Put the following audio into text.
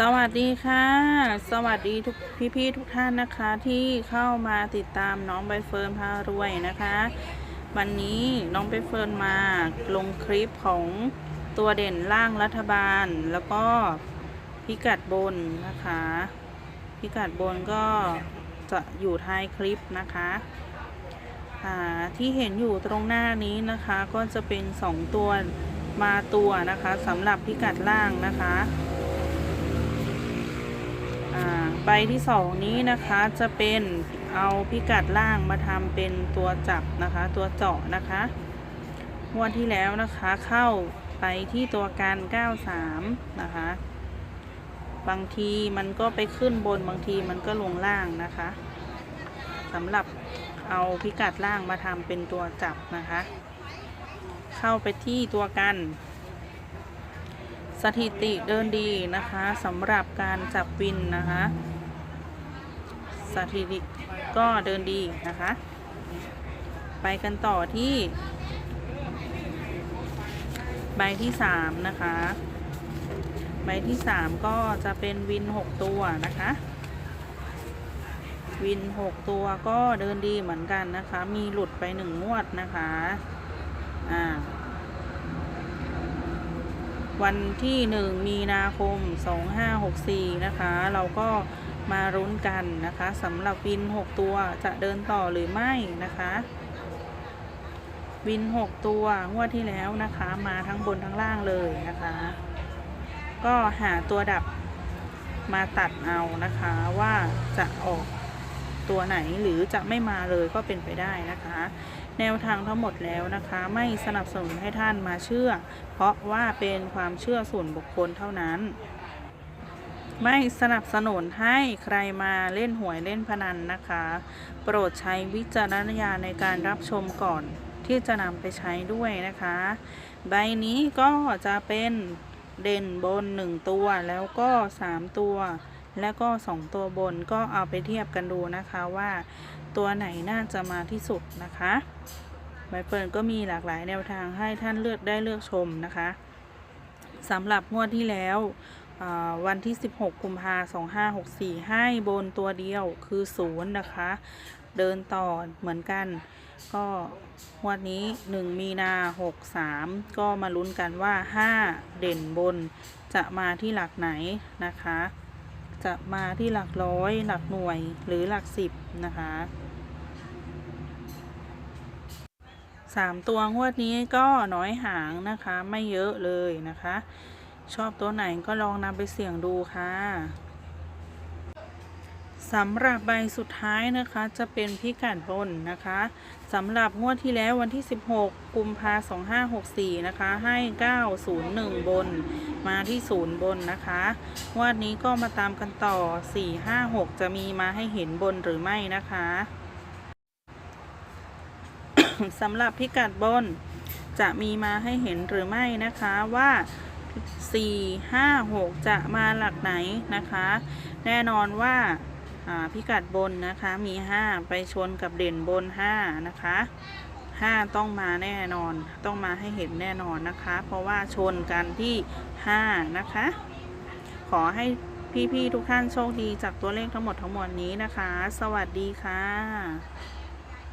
สวัสดีค่ะ สวัสดีทุกพี่ๆทุกท่านนะคะที่เข้ามาติดตามน้องใบเฟิร์นพารวยนะคะ วันนี้น้องใบเฟิร์นมาลงคลิปของตัวเด่นล่างรัฐบาล แล้วก็พิกัดบนนะคะ พิกัดบนก็จะอยู่ท้ายคลิปนะคะที่เห็นอยู่ตรงหน้านี้นะคะก็จะเป็น 2 ตัวมาตัวนะคะสำหรับพิกัดล่างนะคะ ใบที่สองนี้นะคะจะเป็นเอาพิกัดล่างมาทำเป็นตัวจับนะคะ ตัวเจาะนะคะงวดที่แล้วนะคะเข้าไปที่ตัวการ 93 นะคะ บางทีมันก็ไปขึ้นบนบางทีมันก็ลงล่างนะคะสำหรับเอาพิกัดล่างมาทำเป็นตัวจับนะคะ เข้าไปที่ตัวกัน สถิติเดินดีนะคะสำหรับการจับวินนะคะสถิติก็เดินดีนะคะ ไปกันต่อที่ ใบที่สามนะคะ ใบที่สามก็จะเป็นวินหกตัวนะคะ วินหกตัวก็เดินดีเหมือนกันนะคะ มีหลุดไปหนึ่งงวดนะคะ อ่า วันที่ 1 มีนาคม 2564 นะคะ เราก็มารุ้นกันนะคะสำหรับวิน 6 ตัวจะเดินต่อหรือไม่นะคะ วิน 6 ตัวงวดที่แล้วนะคะ มาทั้งบนทั้งล่างเลยนะคะ ก็หาตัวดับมาตัดเอานะคะว่าจะออกตัวไหนหรือจะไม่มาเลยก็เป็นไปได้นะคะ แนวทางทั้งหมดแล้วนะคะ ไม่สนับสนุนให้ท่านมาเชื่อ เพราะว่าเป็นความเชื่อส่วนบุคคลเท่านั้น ไม่สนับสนุนให้ใครมาเล่นหวยเล่นพนันนะคะ โปรดใช้วิจารณญาณในการรับชมก่อนที่จะนำไปใช้ด้วยนะคะ ใบนี้ก็จะเป็นเด่นบน 1 ตัวแล้วก็ 3 ตัว แล้วก็ 2 ตัวบนก็เอาไปเทียบกันดูนะคะว่า ตัวไหนน่าจะมาที่สุดนะคะใบเฟิร์นก็มีหลากหลายแนวทางให้ท่านเลือกได้เลือกชมนะคะสำหรับงวดที่แล้ววันที่ 16 กุมภาพันธ์2564 ให้บนตัวเดียวคือ 0 นะคะ เดินต่อเหมือนกัน ก็งวดนี้ 1 มีนา 63 ก็มาลุ้นกันว่า 5 เด่นบนจะมาที่หลักไหนนะคะ จะมาที่หลักร้อยหลักหน่วยหรือหลักสิบนะคะสามตัวงวดนี้ก็น้อยหางนะคะไม่เยอะเลยนะคะ ชอบตัวไหนก็ลองนำไปเสี่ยงดูค่ะ สำหรับใบสุดท้ายนะคะจะเป็นพิกัดบนนะคะสำหรับงวดที่แล้ววันที่ 16 กุมภา2564 นะคะ ให้ 901 บนมาที่ 0 บนนะคะงวดนี้ก็มาตามกันต่อ 456 จะมีมาให้เห็นบนหรือไม่นะคะสำหรับพิกัดบนจะมีมาให้เห็นหรือไม่นะคะว่า 4 5 6 จะมาหลักไหนนะคะ แน่นอนว่า พิกัดบนนะคะมี 5 ไปชนกับเด่นบน 5 นะคะ 5 ต้องมาแน่นอนต้องมาให้เห็นแน่นอนนะคะ เพราะว่าชนกันที่ 5 นะคะ ขอให้พี่ ๆ ทุกท่านโชคดีจากตัวเลขทั้งหมดทั้งมวลนี้นะคะ สวัสดีค่ะ